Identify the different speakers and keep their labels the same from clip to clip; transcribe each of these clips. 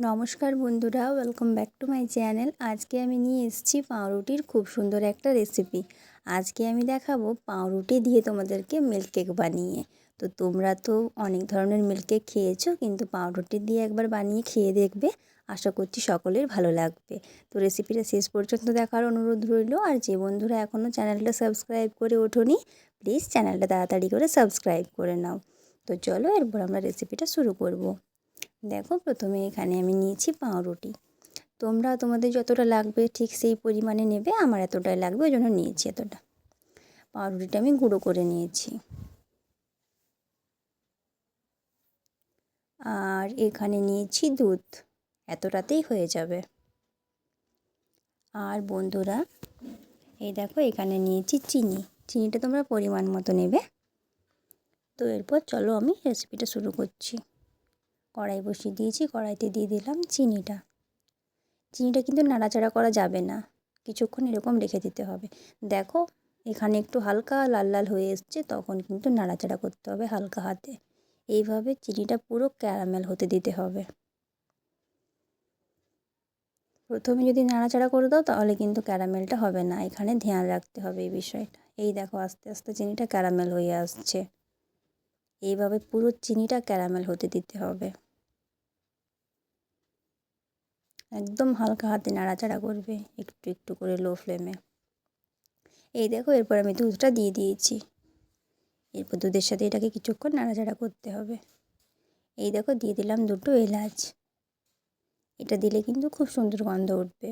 Speaker 1: নমস্কার বন্ধুরা welcome back to my channel আজকে আমি নিয়ে এসেছি পাউরুটির খুব সুন্দর একটা রেসিপি আজকে আমি দেখাবো পাউরুটি দিয়ে তোমাদেরকে মিল্ক কেক বানিয়ে। তো তোমরা তো অনেক ধরনের মিল্ক কেক খেয়েছো, কিন্তু পাউরুটি দিয়ে একবার বানিয়ে খেয়ে দেখবে। আশা করছি সকলের ভালো লাগবে। তো রেসিপিটা শেষ পর্যন্ত দেখার অনুরোধ রইল। আর যে বন্ধুরা এখনও চ্যানেলটা সাবস্ক্রাইব করে ওঠোনি প্লিজ চ্যানেলটা তাড়াতাড়ি করে সাবস্ক্রাইব করে নাও। তো চলো এরপর আমরা রেসিপিটা শুরু করব। দেখো প্রথমে এখানে আমি নিয়েছি পাউরুটি। তোমরা তোমাদের যতটা লাগবে ঠিক সেই পরিমাণে নেবে, আমার এতটাই লাগবে, ওই জন্য নিয়েছি এতটা। পাউরুটিটা আমি গুঁড়ো করে নিয়েছি। আর এখানে নিয়েছি দুধ, এতটাতেই হয়ে যাবে। আর বন্ধুরা, এই দেখো এখানে নিয়েছি চিনি। চিনিটা তোমরা পরিমাণ মতো নেবে। তো এরপর চলো আমি রেসিপিটা শুরু করছি। কড়াই বসিয়ে দিয়েছি, কড়াইতে দিয়ে দিলাম চিনিটা। চিনিটা কিন্তু নাড়াচাড়া করা যাবে না, কিছুক্ষণ এরকম রেখে দিতে হবে। দেখো, এখানে একটু হালকা লাল লাল হয়ে এসছে, তখন কিন্তু নাড়াচাড়া করতে হবে হালকা হাতে। এইভাবে চিনিটা পুরো ক্যারামেল হতে দিতে হবে। প্রথমে যদি নাড়াচাড়া করে দাও, তাহলে কিন্তু ক্যারামেলটা হবে না। এখানে ধ্যান রাখতে হবে এই বিষয়টা। এই দেখো, আস্তে আস্তে চিনিটা ক্যারামেল হয়ে আসছে। এইভাবে পুরো চিনিটা ক্যারামেল হতে দিতে হবে। একদম হালকা হাতে নাড়াচাড়া করবে, একটু একটু করে লো ফ্লেমে এই দেখো, এরপর আমি দুধটা দিয়ে দিয়েছি। এরপর দুধের সাথে এটাকে কিছুক্ষণ নাড়াচাড়া করতে হবে। এই দেখো, দিয়ে দিলাম দুটো এলাচ। এটা দিলে কিন্তু খুব সুন্দর গন্ধ উঠবে।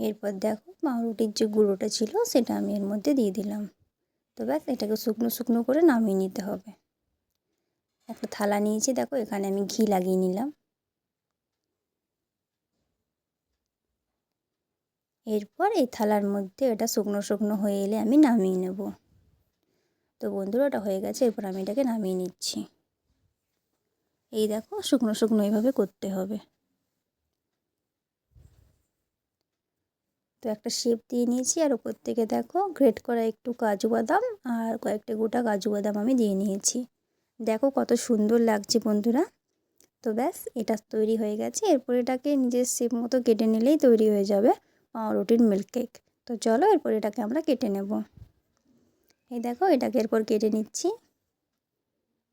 Speaker 1: এরপর দেখো পাউরুটির যে গুঁড়োটা ছিল সেটা আমি এর মধ্যে দিয়ে দিলাম। তো ব্যাস, এটাকে শুকনো শুকনো করে নামিয়ে নিতে হবে। একটা থালা নিয়েছি, দেখো এখানে আমি ঘি লাগিয়ে নিলাম। এরপর এই থালার মধ্যে এটা শুকনো শুকনো হয়ে এলে আমি নামিয়ে নেব। তো বন্ধুরা, ওটা হয়ে গেছে, এরপর আমি এটাকে নামিয়ে নিচ্ছি। এই দেখো, শুকনো শুকনো এইভাবে করতে হবে। তো একটা শেপ দিয়ে নিয়েছি আর ওপর থেকে দেখো গ্রেট করা একটু কাজু বাদাম আর কয়েকটা গোটা কাজু বাদাম আমি দিয়ে নিয়েছি। দেখো কত সুন্দর লাগছে বন্ধুরা। তো ব্যাস, এটা তৈরি হয়ে গেছে। এরপর এটাকে নিজের শেপ মতো কেটে নিলেই তৈরি হয়ে যাবে পাউরুটির মিল্ক কেক তো চলো এরপর এটাকে আমরা কেটে নেব। এই দেখো এটাকে এরপর কেটে নিচ্ছি।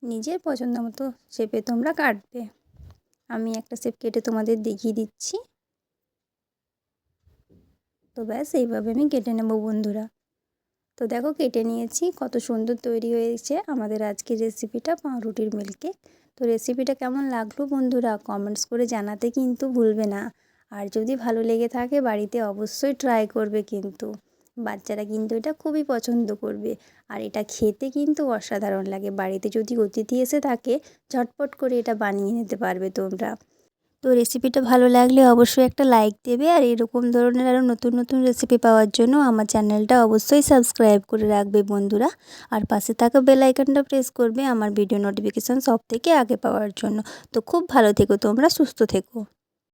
Speaker 1: নিজের পছন্দ মতো শেপে তোমরা কাটবে। আমি একটা শেপ কেটে তোমাদের দেখিয়ে দিচ্ছি। তো ব্যাস, এইভাবে আমি কেটে নেব বন্ধুরা। তো দেখো কেটে নিয়েছি, কত সুন্দর তৈরি হয়েছে আমাদের আজকের রেসিপিটা পাউরুটির মিল্কে তো রেসিপিটা কেমন লাগল বন্ধুরা? কমেন্টস করে জানাতে কিন্তু ভুলবে না। আর যদি ভালো লেগে থাকে বাড়িতে অবশ্যই ট্রাই করবে কিন্তু। বাচ্চারা কিন্তু এটা খুবই পছন্দ করবে। আর এটা খেতে কিন্তু অসাধারণ লাগে। বাড়িতে যদি অতিথি এসে থাকে, ঝটপট করে এটা বানিয়ে নিতে পারবে তোমরা। তো রেসিপিটা ভালো লাগলে অবশ্যই একটা লাইক দেবে আর এরকম ধরনের আরও নতুন নতুন রেসিপি পাওয়ার জন্য আমার চ্যানেলটা অবশ্যই সাবস্ক্রাইব করে রাখবে বন্ধুরা। আর পাশে থাকা বেল আইকনটা প্রেস করবে আমার ভিডিও নোটিফিকেশান সব থেকে আগে পাওয়ার জন্য। তো খুব ভালো থেকো, তোমরা সুস্থ থেকো।